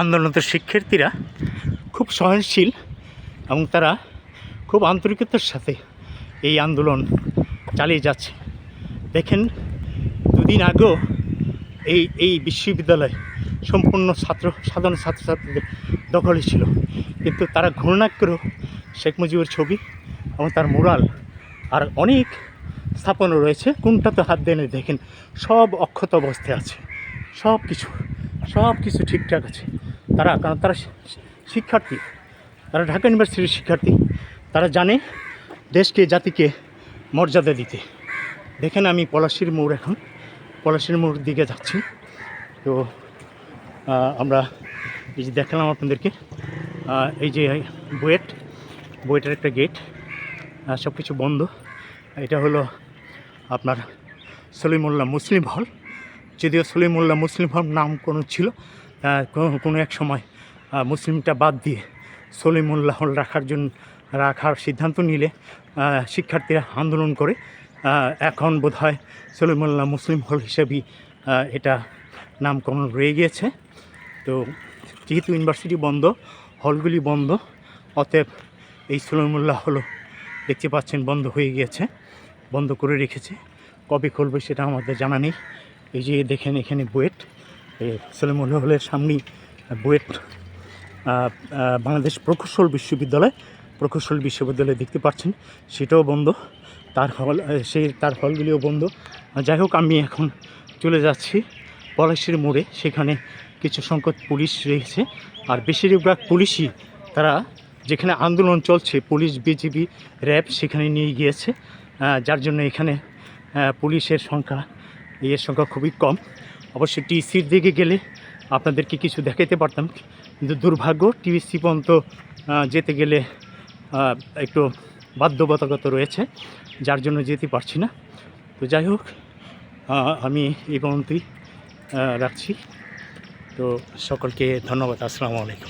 আন্দোলনরত শিক্ষার্থীরা খুব সহনশীল এবং তারা খুব আন্তরিকতার সাথে এই আন্দোলন চালিয়ে যাচ্ছে। দেখেন, দুদিন আগেও এই এই বিশ্ববিদ্যালয় সম্পূর্ণ ছাত্র, সাধারণ ছাত্রছাত্রীদের দখলে ছিল কিন্তু তারা ঘূর্ণাক্ষরেও শেখ মুজিবের ছবি এবং তার মোরাল আর অনেক স্থাপন রয়েছে। কোনটাতে হাত দেনে দেখেন, সব অক্ষত অবস্থায় আছে। সব কিছু সব কিছু ঠিকঠাক আছে। তারা, কারণ তারা শিক্ষার্থী। তারা ঢাকা ইউনিভার্সিটির শিক্ষার্থী। তারা জানে দেশকে, জাতিকে মর্যাদা দিতে। দেখেন আমি পলাশির মোড় এখন। পলাশির মোড় দিকে যাচ্ছি। তো আমরা এই যে দেখালাম আপনাদেরকে এই যে বুয়েট, বুয়েটের একটা গেট সব কিছু বন্ধ। এটা হলো আপনার সলিমুল্লাহ মুসলিম হল। যদিও সলিমুল্লাহ মুসলিম হল নাম কোনো ছিল কোনো- এক সময় মুসলিমটা বাদ দিয়ে সলিমুল্লাহ রাখার জন্য, রাখার সিদ্ধান্ত নিলে শিক্ষার্থীরা আন্দোলন করে। এখন বোধ হয় সলিমুল্লাহ মুসলিম হল হিসেবেই এটা নামকরণ রয়ে গিয়েছে। তো যেহেতু ইউনিভার্সিটি বন্ধ, হলগুলি বন্ধ, অতএব এই সলিমুল্লাহ হলো দেখতে পাচ্ছেন বন্ধ হয়ে গিয়েছে, বন্ধ করে রেখেছে। কবে খুলবে সেটা আমাদের জানা নেই। এই যে দেখেন এখানে বুয়েট। সলিমুল্লাহ হলের সামনেই বুয়েট বাংলাদেশ প্রকৌশল বিশ্ববিদ্যালয় প্রকৌশল বিশ্ববিদ্যালয় দেখতে পাচ্ছেন। সেটাও বন্ধ। তার হল সেই তার হলগুলিও বন্ধ। যাই হোক, আমি এখন চলে যাচ্ছি পলাশির মোড়ে। সেখানে কিছু সংখ্যক পুলিশ রয়েছে। আর বেশিরভাগ পুলিশই তারা যেখানে আন্দোলন চলছে, পুলিশ, বিজিবি, র্যাব সেখানে নিয়ে গিয়েছে। যার জন্য এখানে পুলিশের সংখ্যা, এর সংখ্যা খুবই কম। অবশ্যই টিসির দিকে গেলে আপনাদেরকে কিছু দেখাতে পারতাম। কিন্তু দুর্ভাগ্য টিভিসি পর্যন্ত যেতে গেলে একটু বাধ্যবাধকতা রয়েছে, যার জন্য যেতে পারছি না। তো যাই হোক আমি এই পর্যন্তই রাখছি। তো সকলকে ধন্যবাদ। আসসালামু আলাইকুম।